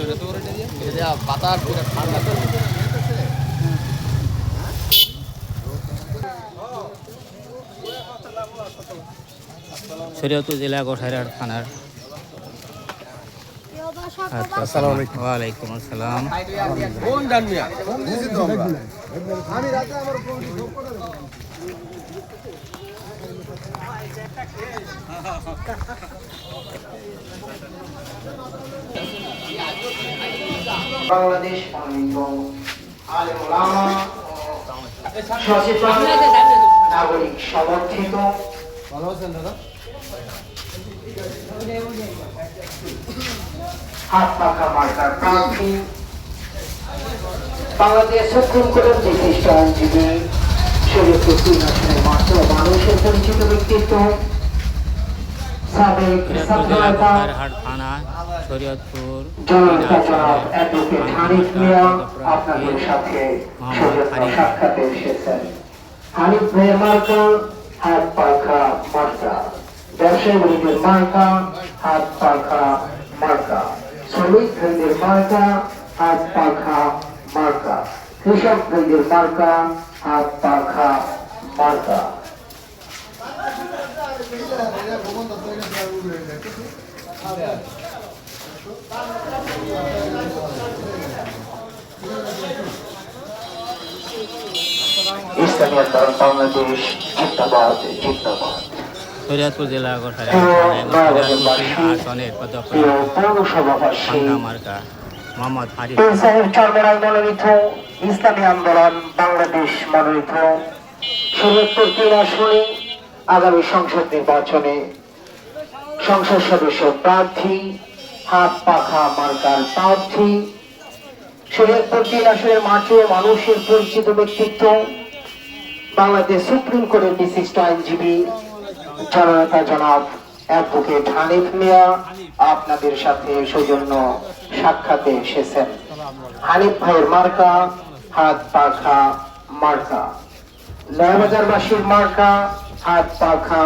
বেটা তোর এটা দিয়ে এটা বাতাস পুরো ঠান্ডা তো। শরীয়তুল জেলা গোসাইরহাট থানার আসসালামু আলাইকুম। ওয়ালাইকুম আসসালাম। বাংলাদেশ সচেতন নাগরিক সমর্থিত। হাত পাখা মার্কার প্রার্থী। বাংলাদেশ সুপ্রিম কোর্টের বিশিষ্ট আইনজীবী মাত্র মানুষের পরিচিত ব্যক্তিত্ব। সাবেক থানা শরীয়তপুর আপনাদের সাথে সাক্ষাতে এসেছেন। হানিফ মার্কা হাত পাখা মার্কা। ব্যবসায়ী বণিকের মার্কা হাত পাখা মার্কা। শ্রমিক মার্কা হাত পাখা মার্কা। কৃষক মার্কা হাত পাখা মার্কা ইসলামী আন্দোলন বাংলাদেশ জিন্দাবাদ জিন্দাবাদ শরীয়তপুর জেলা আসনের মার্কা মোহাম্মদ হারিফ চরমরায় মনোনীত ইসলামী আন্দোলন, বাংলাদেশ মনোনীত শরীয়তপুর তিন আসনে আগামী সংসদ নির্বাচনে সংসদ সদস্য প্রার্থী, হাত পাখা মার্কার প্রার্থী শরীয়তপুর তিন আসনের মাঠে মানুষের পরিচিত ব্যক্তিত্ব, বাংলাদেশ সুপ্রিম কোর্টের বিশিষ্ট আইনজীবী, জননেতা জনাব অ্যাডভোকেট হানিফ মিয়া, আপনাদের সাথে সৌজন্য সাক্ষাতে এসেছেন। হানিফ ভাইয়ের মার্কা, হাত পাখা মার্কা। নয় নয়াবাজারবাসীর মার্কা হাত পাখা